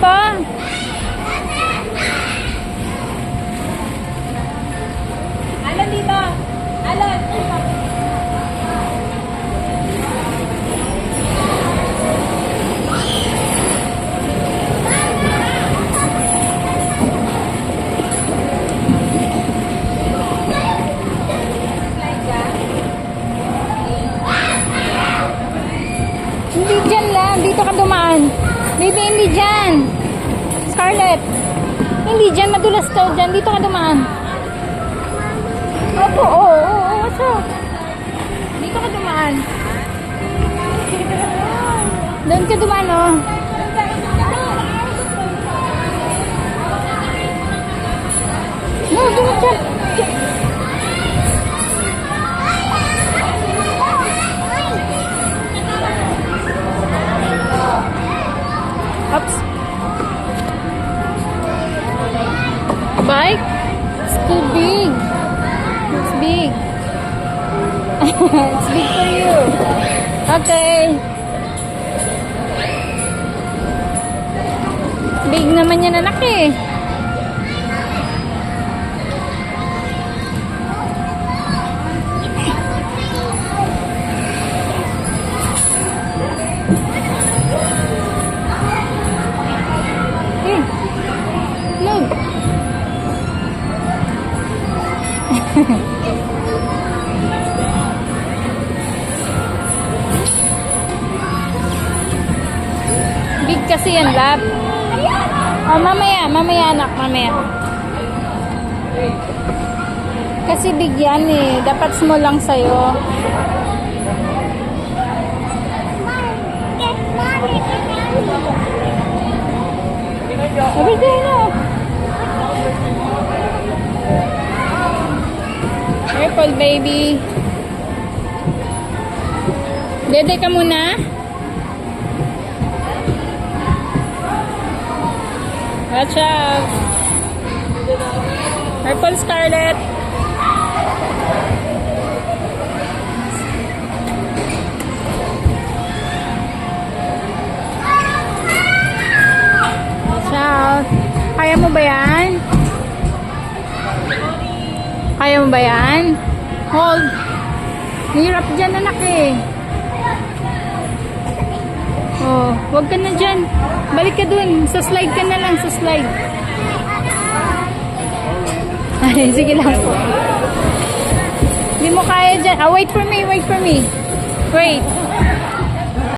po? Alan dito. Alan. Hindi dyan lang. Dito ka dumaan. Baby, hindi dyan. Scarlett. Hindi dyan. Madulas ka dyan. Dito ka dumaan. Opo, oo, oo, oo. What's up? Dito ka dumaan. Doon ka dumaan, oh. Oops. Bike? It's too big. It's big. it's big for you. Okay. Big naman yan anak eh. Kasi yan, lab. Oh, mamaya, mamaya anak, mamaya. Kasi big yan eh. Dapat small lang sa'yo. Ko na. Purple baby. Dede ka muna. Watch out. Purple Scarlet. Watch out. Kaya mo ba yan? Kaya mo ba yan? Hold. Hirap dyan anak eh. Oh, wag ka na dyan. Balik ka dun. Sa slide ka na lang, sa slide. Ay, sige lang po. Hindi mo kaya dyan. Ah, wait for me, wait for me. Wait.